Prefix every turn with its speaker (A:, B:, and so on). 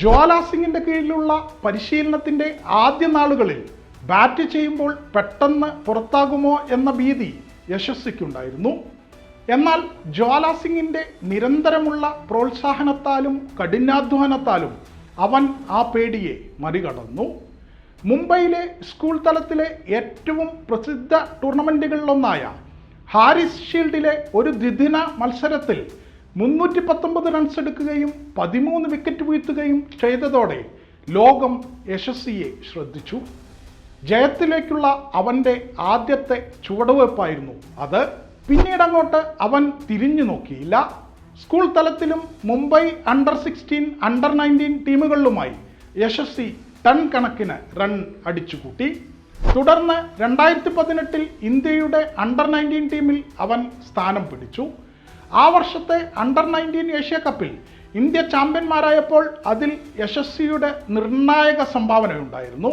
A: ജ്വാല കീഴിലുള്ള പരിശീലനത്തിന്റെ ആദ്യ നാളുകളിൽ ബാറ്റ് ചെയ്യുമ്പോൾ പെട്ടെന്ന് പുറത്താകുമോ എന്ന ഭീതി യശസ്വിക്കുണ്ടായിരുന്നു. എന്നാൽ ജ്വാല നിരന്തരമുള്ള പ്രോത്സാഹനത്താലും കഠിനാധ്വാനത്താലും അവൻ ആ പേടിയെ മറികടന്നു. മുംബൈയിലെ സ്കൂൾ തലത്തിലെ ഏറ്റവും പ്രസിദ്ധ ടൂർണമെന്റുകളിലൊന്നായ ഹാരിസ് ഷീൽഡിലെ ഒരു ദ്വിദിന മത്സരത്തിൽ മുന്നൂറ്റി പത്തൊമ്പത് റൺസ് എടുക്കുകയും പതിമൂന്ന് വിക്കറ്റ് വീഴ്ത്തുകയും ചെയ്തതോടെ ലോകം യശസ്വിയെ ശ്രദ്ധിച്ചു. ജയത്തിലേക്കുള്ള അവന്റെ ആദ്യത്തെ ചുവടുവയ്പ്പായിരുന്നു അത്. പിന്നീട് അങ്ങോട്ട് അവൻ തിരിഞ്ഞു നോക്കിയില്ല. സ്കൂൾ തലത്തിലും Mumbai under sixteen under nineteen ടീമുകളിലുമായി Yashasvi ton കണക്കിന് റൺ അടിച്ചുകൂട്ടി. തുടർന്ന് രണ്ടായിരത്തി പതിനെട്ടിൽ ഇന്ത്യയുടെ അണ്ടർ നയന്റീൻ ടീമിൽ അവൻ സ്ഥാനം പിടിച്ചു. ആ വർഷത്തെ അണ്ടർ നയന്റീൻ ഏഷ്യ കപ്പിൽ ഇന്ത്യ ചാമ്പ്യന്മാരായപ്പോൾ അതിൽ യശസ്വിയുടെ നിർണായക സംഭാവനയുണ്ടായിരുന്നു.